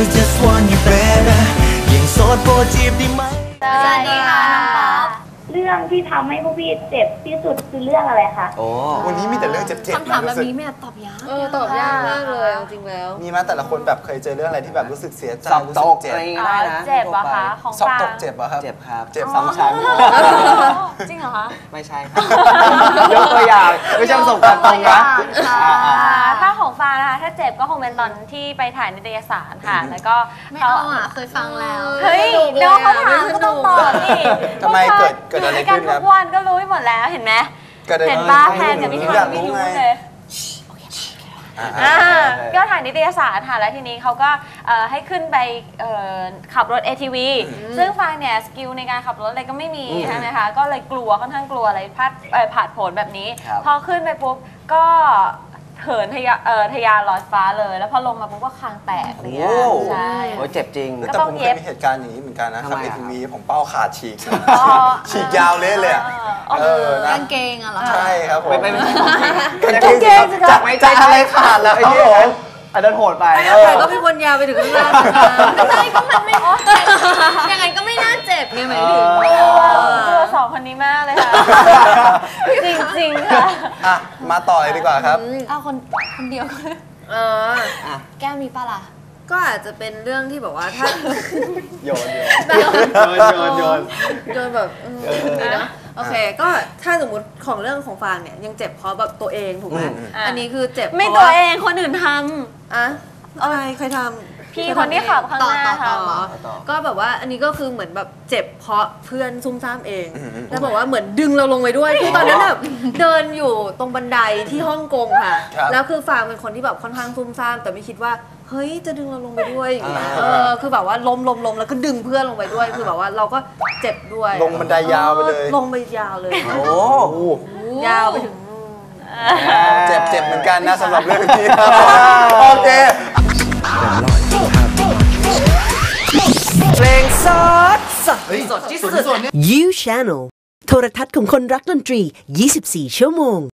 want you better ยังโสดโปรดจีบได้ไหม สวัสดีค่ะน้องป๊อปเรื่องที่ทำให้พวกพี่เจ็บที่สุดคือเรื่องอะไรคะ โอ้วันนี้มีแต่เรื่องเจ็บๆคำถามนะแบบรู้สึกนี้แม่ตอบยากเออตอบยากมากเลยเอาจริงแล้ว มีไหมาแต่ละคนแบบเคยเจอเรื่องอะไรที่แบบรู้สึกเสียใจสอบรู้ตสึกเจ็บอะไรอย่างเงี้ยได้นะ เจ็บเหรอคะของสอบฟางตกเจ็บเหรอครับเจ็บครับ เจ็บซ้ำชั้นจริงเหรอคะ ไม่ใช่ครับ ยกตัวอย่าง ไม่ใช่ประสบการณ์ตรงนะ อ่า อ่าอ่าถ้าของฟางนะคะถ้าเจ็บก็คงเป็นตอนที่ไปถ่ายนิตยสารค่ะ แล้วก็ไม่เขาเอาอะเคยฟังแล้วเฮ้ยสนุกเลยเดี๋ยวเขาอะถามไม่ก็สนุต้องกตอบนี่ทำไมเกิดเกิดอะไรกัขึ้นนคทุรับกวันก็รู้ไปหมดแล้วเห็นไหมกิดอะไรเห็นป้าขึ้แพนกับพี่ผทมออยากไม่รู้รู้ไงเลยอ่าอ่าโอเคก็ถ่ายนิตยสารค่ะแล้วทีนี้เขาก็เอ่อให้ขึ้นไปเอ่อขับรถ ATV ซึ่งฟางเนี่ยสกิลในการขับรถอะไรก็ไม่มีอืมใช่ไหมคะก็เลยกลัวค่อนข้างกลัวอะไรพลาดเอ่อผ่านผลแบบนี้ครับพอขึ้นไปปุ๊บก็ เหินทะยาเอ่อทะยานลอยฟ้าเลย แล้วพอลงมาปุ๊บก็คางแตกอะไรเงี้ยโอ้ใช่ โอ้ยเจ็บจริงแต่ผมเคยมีเหตุการณ์อย่างนี้เหมือนกันนะทำขับไมเออะทีวีผมเป้าขาดฉีก อ๋อฉีกยาวเละเลยอะเออนะกางเกงอะเหรอคะ ใช่ครับผม ไม่ไม่ไม่ใช่ของจริงกางเกงสิครับจากไม่จากอะไรขาดแล้วไอ้เนี่ยอันนั้นโหดไปไอ้แต่ก็เป็นคนยาวไปถึงข้างล่างนะไม่ใช่ก็มันไม่ยังไงก็ไม่น่าเจ็บไงหมายถึงกลัวสองคนนี้มากเลยค่ะ จริงๆค่ะอะ มาต่อเลยดีกว่าครับเอาคนคนเดียวก็อ๋อแก้มมีปะล่ะ ก็อาจจะเป็นเรื่องที่แบบว่าถ้าโยนโยนแบบโยนโยน โดนแบบอืมดีเนอะโอเค ก็ถ้าสมมติของเรื่องของฟางเนี่ยยังเจ็บเพราะแบบตัวเองถูกไหมอืมอืม อันนี้คือเจ็บไม่พตัราะวเองคนอื่นทอะอะไรใครทำำ พี่คนที่ขับข้างหน้าต่อค่ะ ต่อต่อ ก็แบบว่าอันนี้ก็คือเหมือนแบบเจ็บเพราะเพื่อนซุ่มซ่ามเองอืมอืม แล้วบอกว่าเหมือนดึงเราลงไปด้วยคือตอนนั้นแบบเดินอยู่ตรงบันไดที่ฮ่องกงค่ะ ครับแล้วคือฟางเป็นคนที่แบบค่อนข้างซุ่มซ่าม แต่ไม่คิดว่าเฮ้ยจะดึงเราลงไปด้วยอย่างเงี้ยอ่า เออคือแบบว่าล้มล้มล้มแล้วก็ดึงเพื่อนลงไปด้วย คือแบบว่าเราก็เจ็บด้วยลงบันไดยาวไปเลยลงไปยาวเลย โอ้โอ้ยาวไปถึง เจ็บเจ็บเหมือนกันนะสำหรับเรื่องนี้ครับ โอเค ดสดสดที่สุด You Channel โทรทัศน์ของคนรักดนตรี 24 ชั่วโมง